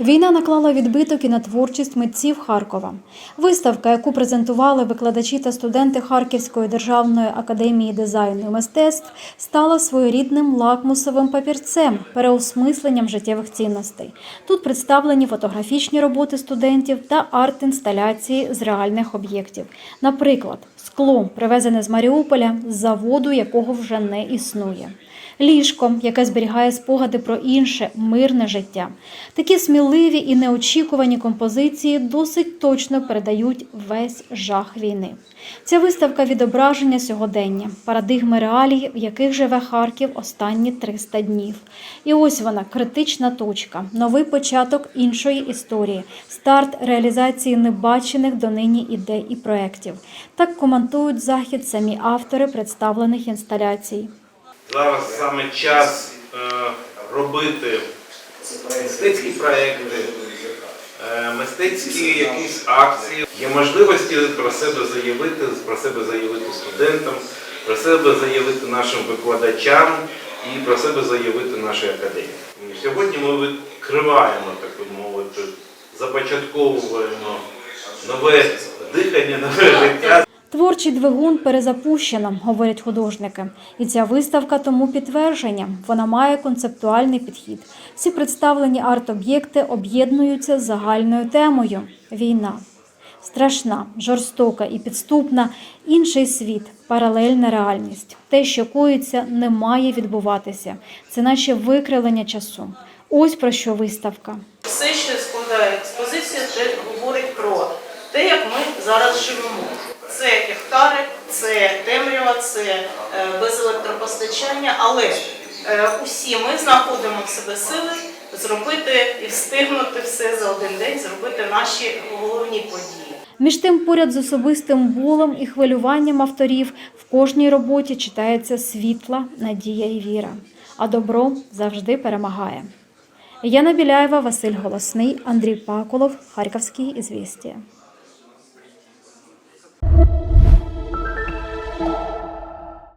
Війна наклала відбиток і на творчість митців Харкова. Виставка, яку презентували викладачі та студенти Харківської державної академії дизайну і мистецтв, стала своєрідним лакмусовим папірцем, переосмисленням життєвих цінностей. Тут представлені фотографічні роботи студентів та арт-інсталяції з реальних об'єктів. Наприклад, скло, привезене з Маріуполя, з заводу, якого вже не існує. Ліжко, яке зберігає спогади про інше мирне життя. Такі сміливі і неочікувані композиції досить точно передають весь жах війни. Ця виставка відображення сьогодення, парадигми реалій, в яких живе Харків останні 300 днів. І ось вона критична точка, новий початок іншої історії, старт реалізації небачених донині ідей і проєктів. Так коментують захід самі автори представлених інсталяцій. Зараз саме час е, робити мистецькі проекти, е, мистецькі якісь акції. Є можливості про себе заявити, про себе заявити студентам, про себе заявити нашим викладачам і про себе заявити нашій академії. Сьогодні ми відкриваємо, так би мовити, започатковуємо нове дихання, нове життя. Творчий двигун перезапущено, говорять художники. І ця виставка тому підтвердження. Вона має концептуальний підхід. Всі представлені арт-об'єкти об'єднуються з загальною темою війна. Страшна, жорстока і підступна, інший світ, паралельна реальність. Те, що коїться, не має відбуватися. Це наче викривлення часу. Ось про що виставка. Все, що складає експозицію, це говорить про те, як ми зараз живемо. Це гектари, це темрява, це е, без електропостачання, але е, усі ми знаходимо в себе сили зробити і встигнути все за один день, зробити наші головні події. Між тим, поряд з особистим болем і хвилюванням авторів в кожній роботі читається світла, надія і віра. А добро завжди перемагає. Яна Біляєва, Василь Голосний, Андрій Паколов, Харківські ізвістія.